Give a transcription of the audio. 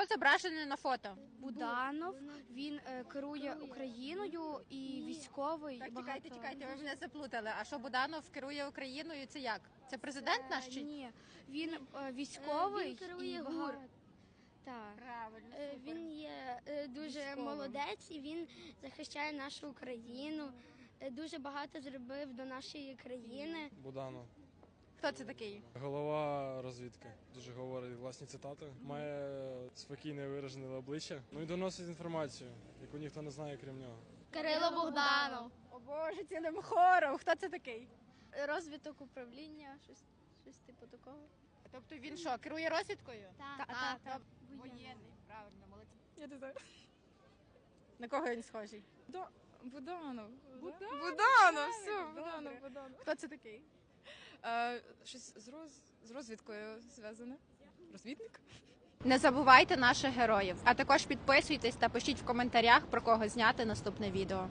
Хто зображений на фото? Буданов. Він е, керує Україною і військовий. Так, і чекайте, багато- чекайте, ви мене заплутали. А що Буданов керує Україною? Це як? Це президент наш чи? Ні, він е, військовий Він керує і ГУР. багато- Так. Правильно. Е, Він є е, дуже Військовим. молодець і він захищає нашу Україну. Е, Дуже багато зробив до нашої країни. Буданов. Хто це такий? Голова розвідки. Дуже говорить власні цитати. Має спокійне виражене обличчя. Ну і доносить інформацію, яку ніхто не знає, крім нього. Кирило Богданов. О Боже, цілим хором. Хто це такий? Розвиток управління, щось, щось типу такого. Тобто він що, керує розвідкою? Так, так, так. Воєнний, правильно, молодець. Я не знаю. На кого він схожий? Буданов. Буданов, Буданов, все, Буданов. Буданов. Хто це такий? Е, щось з, роз, з розвідкою зв'язане. Розвідник? Не забувайте наших героїв, а також підписуйтесь та пишіть в коментарях про кого зняти наступне відео.